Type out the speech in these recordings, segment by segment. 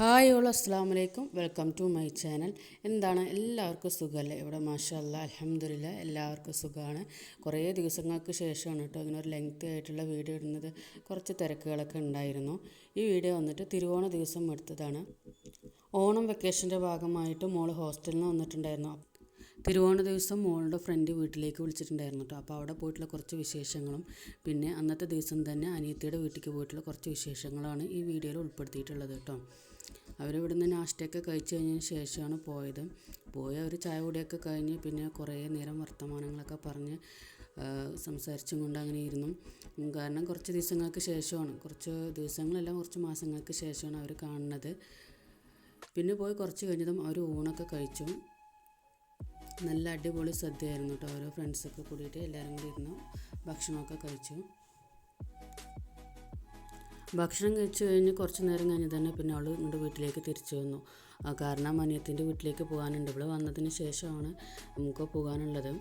Hi all അസ്സാം വലൈക്കും welcome to my channel. എന്താണ്? എല്ലാവർക്കും സുഖമല്ലേ ഇവിടെ മാഷല്ല അലഹമ്മദില്ല എല്ലാവർക്കും സുഖമാണ് കുറേ ദിവസങ്ങൾക്ക് ശേഷമാണ് കേട്ടോ ഇങ്ങനെ ഒരു ലെങ്ത്തി ആയിട്ടുള്ള വീഡിയോ ഇടുന്നത്. കുറച്ച് തിരക്കുകളൊക്കെ ഉണ്ടായിരുന്നു. ഈ വീഡിയോ വന്നിട്ട് തിരുവോണ ദിവസം എടുത്തതാണ്. ഓണം വെക്കേഷന്റെ ഭാഗമായിട്ട് മോൾ ഹോസ്റ്റലിൽ നിന്ന് വന്നിട്ടുണ്ടായിരുന്നു. തിരുവോണ ദിവസം മോളുടെ ഫ്രണ്ട് വീട്ടിലേക്ക് വിളിച്ചിട്ടുണ്ടായിരുന്നു കേട്ടോ. അപ്പോൾ അവിടെ പോയിട്ടുള്ള കുറച്ച് വിശേഷങ്ങളും പിന്നെ അന്നത്തെ ദിവസം തന്നെ അനിയത്തിയുടെ വീട്ടിലേക്ക് പോയിട്ടുള്ള കുറച്ച് വിശേഷങ്ങളാണ് ഈ വീഡിയോയിൽ ഉൾപ്പെടുത്തിയിട്ടുള്ളത് കേട്ടോ. അവരിവിടുന്ന് നാഷ്ടയൊക്കെ കഴിച്ച് കഴിഞ്ഞതിന് ശേഷമാണ് പോയത്. പോയി അവർ ചായ കൂടിയൊക്കെ കഴിഞ്ഞ് പിന്നെ കുറേ നേരം വർത്തമാനങ്ങളൊക്കെ പറഞ്ഞ് സംസാരിച്ചും കൊണ്ട് അങ്ങനെ ഇരുന്നു. കാരണം കുറച്ച് ദിവസങ്ങൾക്ക് ശേഷമാണ്. കുറച്ച് ദിവസങ്ങളല്ല കുറച്ച് മാസങ്ങൾക്ക് ശേഷമാണ് അവർ കാണുന്നത്. പിന്നെ പോയി കുറച്ച് കഴിഞ്ഞതും അവർ ഊണൊക്കെ കഴിച്ചു. നല്ല അടിപൊളി സദ്യയായിരുന്നു കേട്ടോ. ഓരോ ഫ്രണ്ട്സൊക്കെ കൂടിയിട്ട് എല്ലാവരും കൂടി ഇരുന്ന് ഭക്ഷണമൊക്കെ കഴിച്ചു. ഭക്ഷണം കഴിച്ചു കഴിഞ്ഞ് കുറച്ച് നേരം കഴിഞ്ഞ് തന്നെ പിന്നെ അവൾ നമ്മുടെ വീട്ടിലേക്ക് തിരിച്ചു വന്നു. കാരണം അനിയത്തിന്റെ വീട്ടിലേക്ക് പോകാനുണ്ട്. ഇവിടെ വന്നതിന് ശേഷമാണ് നമുക്ക് പോകാനുള്ളത്.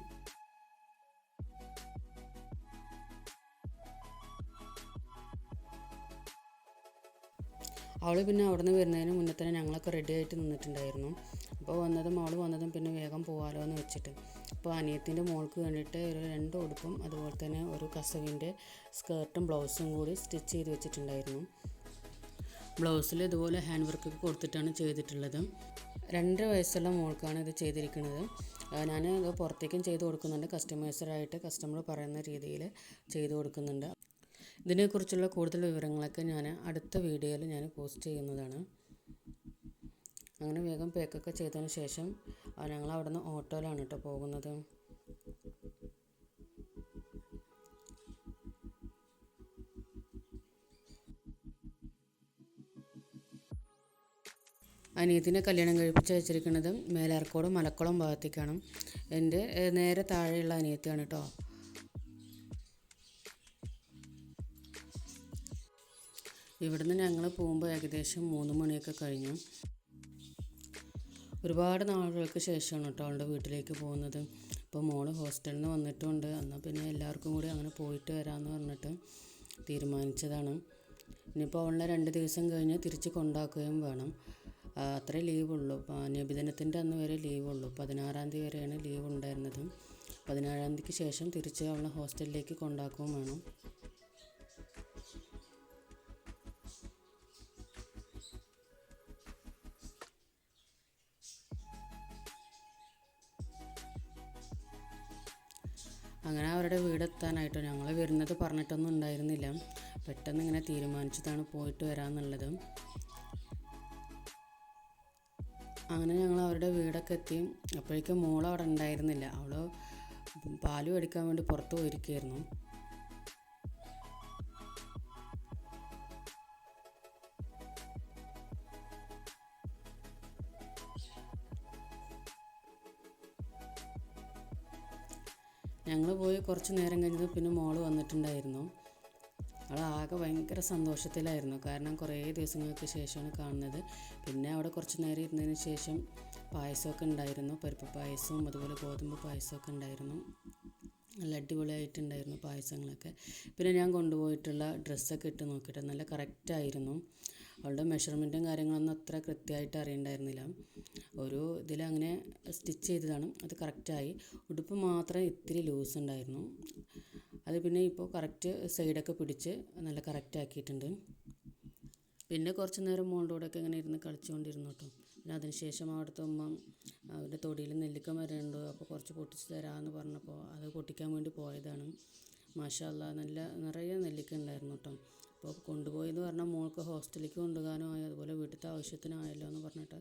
അവൾ പിന്നെ അവിടെ നിന്ന് വരുന്നതിന് മുന്നേ തന്നെ ഞങ്ങളൊക്കെ റെഡി ആയിട്ട് നിന്നിട്ടുണ്ടായിരുന്നു. അപ്പോൾ വന്നതും അവൾ വന്നതും പിന്നെ വേഗം പോകാമല്ലോ എന്ന് വെച്ചിട്ട്. അപ്പോൾ അനിയത്തിന്റെ മോൾക്ക് വേണ്ടിയിട്ട് ഒരു രണ്ട് ഉടുപ്പും അതുപോലെ തന്നെ ഒരു കസവിന്റെ സ്കേർട്ടും ബ്ലൗസും കൂടി സ്റ്റിച്ച് ചെയ്ത് വെച്ചിട്ടുണ്ടായിരുന്നു. ബ്ലൗസിൽ ഇതുപോലെ ഹാൻഡ് വർക്ക് കൊടുത്തിട്ടാണ് ചെയ്തിട്ടുള്ളത്. രണ്ടര വയസ്സുള്ള മോൾക്കാണ് ഇത് ചെയ്തിരിക്കുന്നത്. ഞാൻ ഇത് പുറത്തേക്കും ചെയ്ത് കൊടുക്കുന്നുണ്ട്. കസ്റ്റമേഴ്സറായിട്ട് കസ്റ്റമർ പറയുന്ന രീതിയിൽ ചെയ്ത് കൊടുക്കുന്നുണ്ട്. ഇതിനെക്കുറിച്ചുള്ള കൂടുതൽ വിവരങ്ങളൊക്കെ ഞാൻ അടുത്ത വീഡിയോയിൽ ഞാൻ പോസ്റ്റ് ചെയ്യുന്നതാണ്. അങ്ങനെ വേഗം പേക്കൊക്കെ ചെയ്തതിന് ശേഷം ഞങ്ങൾ അവിടെ നിന്ന് ഓട്ടോയിലാണ് കേട്ടോ പോകുന്നത്. അനിയത്തിനെ കല്യാണം കഴിപ്പിച്ച് വെച്ചിരിക്കുന്നത് മേലാർക്കോട് മലക്കുളം ഭാഗത്തേക്കാണ്. എന്റെ നേരെ താഴെയുള്ള അനിയത്തിയാണ് കേട്ടോ ഇവിടുന്ന് ഞങ്ങൾ പോകുമ്പോൾ ഏകദേശം മൂന്ന് മണിയൊക്കെ കഴിഞ്ഞു. ഒരുപാട് നാളുകൾക്ക് ശേഷമാണ് കേട്ടോ അവളുടെ വീട്ടിലേക്ക് പോകുന്നത്. ഇപ്പോൾ മോൾ ഹോസ്റ്റലിൽ നിന്ന് വന്നിട്ടുണ്ട്. എന്നാൽ പിന്നെ എല്ലാവർക്കും കൂടി അങ്ങനെ പോയിട്ട് വരാമെന്ന് പറഞ്ഞിട്ട് തീരുമാനിച്ചതാണ്. ഇനിയിപ്പോൾ അവളെ രണ്ട് ദിവസം കഴിഞ്ഞ് തിരിച്ച് കൊണ്ടാക്കുകയും വേണം. അത്രേ ലീവുള്ളൂ. നബിദിനത്തിന്റെ അന്ന് വരെ ലീവുള്ളൂ. പതിനാറാം തീയതി വരെയാണ് ലീവ് ഉണ്ടായിരുന്നത്. പതിനാറാം തീയതിക്ക് ശേഷം തിരിച്ച് അവളെ ഹോസ്റ്റലിലേക്ക് കൊണ്ടാക്കുകയും വേണം. അങ്ങനെ അവരുടെ വീടെത്താനായിട്ട് ഞങ്ങൾ വരുന്നത് പറഞ്ഞിട്ടൊന്നും ഉണ്ടായിരുന്നില്ല. പെട്ടെന്ന് ഇങ്ങനെ തീരുമാനിച്ചതാണ് പോയിട്ട് വരാമെന്നുള്ളത് അങ്ങനെ ഞങ്ങൾ അവരുടെ വീടൊക്കെ എത്തി. അപ്പോഴേക്കും മോൾ അവിടെ ഉണ്ടായിരുന്നില്ല. അവൾ പാൽ മേടിക്കാൻ വേണ്ടി പുറത്ത് പോയിരിക്കുകയായിരുന്നു. ഞങ്ങൾ പോയി കുറച്ച് നേരം കഴിഞ്ഞത് പിന്നെ മോൾ വന്നിട്ടുണ്ടായിരുന്നു. അവൾ ആകെ ഭയങ്കര സന്തോഷത്തിലായിരുന്നു. കാരണം കുറേ ദിവസങ്ങൾക്ക് ശേഷമാണ് കാണുന്നത്. പിന്നെ അവിടെ കുറച്ച് നേരം ഇരുന്നതിന് ശേഷം പായസമൊക്കെ ഉണ്ടായിരുന്നു. പരിപ്പ് പായസവും അതുപോലെ ഗോതമ്പ് പായസമൊക്കെ ഉണ്ടായിരുന്നു. നല്ല അടിപൊളിയായിട്ടുണ്ടായിരുന്നു പായസങ്ങളൊക്കെ. പിന്നെ ഞാൻ കൊണ്ടുപോയിട്ടുള്ള ഡ്രസ്സൊക്കെ ഇട്ട് നോക്കിയിട്ട് നല്ല കറക്റ്റായിരുന്നു അവളുടെ മെഷർമെന്റും കാര്യങ്ങളൊന്നും അത്ര കൃത്യമായിട്ട് അറിയണ്ടായിരുന്നില്ല. ഒരു ഇതിലങ്ങനെ സ്റ്റിച്ച് ചെയ്തതാണ്. അത് കറക്റ്റായി ഉടുപ്പ് മാത്രം ഇത്തിരി ലൂസ് ഉണ്ടായിരുന്നു. അത് പിന്നെ ഇപ്പോൾ കറക്റ്റ് സൈഡൊക്കെ പിടിച്ച് നല്ല കറക്റ്റ് ആക്കിയിട്ടുണ്ട്. പിന്നെ കുറച്ച് നേരം മോളുടെ ഒക്കെ ഇങ്ങനെ ഇരുന്ന് കളിച്ചുകൊണ്ടിരുന്നു കേട്ടോ. പിന്നെ അതിനുശേഷം അവിടുത്തെ ഉമ്മ അവരുടെ തൊടിയിൽ നെല്ലിക്ക മരമുണ്ട്. അപ്പോൾ കുറച്ച് പൊട്ടിച്ച് തരാമെന്ന് പറഞ്ഞപ്പോൾ അത് പൊട്ടിക്കാൻ വേണ്ടി പോയതാണ്. മാഷാല്ല നല്ല നിറയെ നെല്ലിക്ക ഉണ്ടായിരുന്നു കേട്ടോ. അപ്പോൾ കൊണ്ടുപോയെന്ന് പറഞ്ഞാൽ മോൾക്ക് ഹോസ്റ്റലിലേക്ക് കൊണ്ടുപോകാനോ ആയി അതുപോലെ വീട്ടിലത്തെ ആവശ്യത്തിനായല്ലോ എന്ന് പറഞ്ഞിട്ട്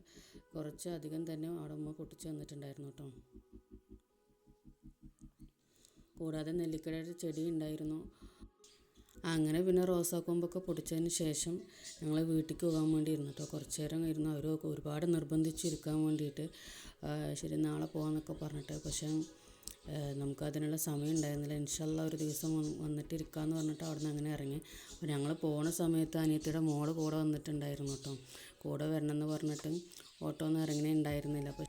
കുറച്ച് അധികം തന്നെ അവിടെ ഉമ്മ പൊട്ടിച്ച് തന്നിട്ടുണ്ടായിരുന്നു കേട്ടോ. കൂടാതെ നെല്ലിക്കയുടെ ചെടി ഉണ്ടായിരുന്നു. അങ്ങനെ പിന്നെ റോസാക്കൊമ്പൊക്കെ പൊടിച്ചതിന് ശേഷം ഞങ്ങൾ വീട്ടിലേക്ക് പോകാൻ വേണ്ടി ഇരുന്നു കേട്ടോ. കുറച്ച് നേരം ഇരുന്നു അവർ ഒരുപാട് നിർബന്ധിച്ചിരിക്കാൻ വേണ്ടിയിട്ട് ശരി നാളെ പോകാമെന്നൊക്കെ പറഞ്ഞിട്ട് പക്ഷേ നമുക്കതിനുള്ള സമയം ഉണ്ടായിരുന്നില്ല ഇൻഷല്ല ഒരു ദിവസം വന്നിട്ട് ഇരിക്കാന്ന് പറഞ്ഞിട്ട് അവിടെ നിന്ന് അങ്ങനെ ഇറങ്ങി. അപ്പോൾ ഞങ്ങൾ പോണ സമയത്ത് അനിയത്തിയുടെ മോൾ കൂടെ വന്നിട്ടുണ്ടായിരുന്നു കേട്ടോ. കൂടെ വരണമെന്ന് പറഞ്ഞിട്ട് ഓട്ടോ ഒന്നും ഇറങ്ങണേ ഉണ്ടായിരുന്നില്ല. അപ്പോൾ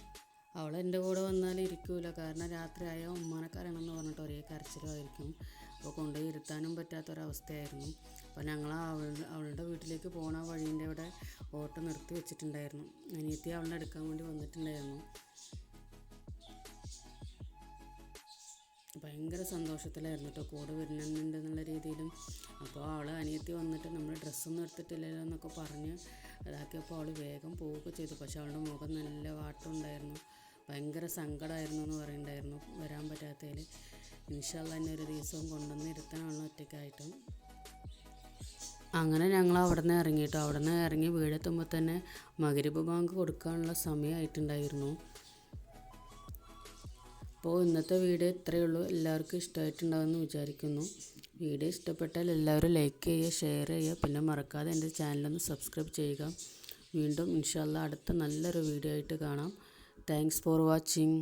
അവൾ എന്റെ കൂടെ വന്നാൽ ഇരിക്കൂല. കാരണം രാത്രിയായ ഉമ്മാനെ കരണം എന്ന് പറഞ്ഞിട്ട് ഒരേ കരച്ചിലുമായിരിക്കും അപ്പോൾ കൊണ്ടുപോയി ഇരുത്താനും പറ്റാത്തൊരവസ്ഥയായിരുന്നു. അപ്പോൾ ഞങ്ങൾ അവളുടെ അവളുടെ വീട്ടിലേക്ക് പോണ വഴീന്റെ അവിടെ ഓട്ടോ നിർത്തി വെച്ചിട്ടുണ്ടായിരുന്നു. അനിയത്തി അവളെ എടുക്കാൻ വേണ്ടി വന്നിട്ടുണ്ടായിരുന്നു. ഭയങ്കര സന്തോഷത്തിലായിരുന്നു കേട്ടോ കൂടെ വരുന്നുണ്ട് എന്നുള്ള രീതിയിലും. അപ്പോൾ അവൾ അനിയത്തി വന്നിട്ട് നമ്മൾ ഡ്രസ്സൊന്നും എടുത്തിട്ടില്ലല്ലോ എന്നൊക്കെ പറഞ്ഞ് ഇതാക്കിയപ്പോൾ അവൾ വേഗം പോവുകയൊക്കെ ചെയ്തു. പക്ഷെ അവളുടെ മുഖം നല്ല വാട്ടം ഉണ്ടായിരുന്നു ഭയങ്കര സങ്കടമായിരുന്നു എന്ന് പറയുന്നുണ്ടായിരുന്നു വരാൻ പറ്റാത്തതിൽ ഇൻഷാല്ല തന്നെ ഒരു ദിവസവും കൊണ്ടുവന്ന് ഇരുത്തണമാണ് ഒറ്റയ്ക്കായിട്ടും. അങ്ങനെ ഞങ്ങൾ അവിടെ നിന്ന് ഇറങ്ങിയിട്ടോ അവിടെ നിന്ന് ഇറങ്ങി വീടെത്തുമ്പോൾ തന്നെ മകരിബ് ബാങ്ക് കൊടുക്കാനുള്ള സമയമായിട്ടുണ്ടായിരുന്നു. അപ്പോൾ ഇന്നത്തെ വീഡിയോ ഇത്രയേ ഉള്ളൂ. എല്ലാവർക്കും ഇഷ്ടമായിട്ടുണ്ടാവുമെന്ന് വിചാരിക്കുന്നു. വീഡിയോ ഇഷ്ടപ്പെട്ടാൽ എല്ലാവരും ലൈക്ക് ചെയ്യുക ഷെയർ ചെയ്യുക. പിന്നെ മറക്കാതെ എന്റെ ചാനലൊന്ന് സബ്സ്ക്രൈബ് ചെയ്യുക. വീണ്ടും ഇൻഷാല്ല അടുത്ത നല്ലൊരു വീഡിയോ ആയിട്ട് കാണാം. Thanks for watching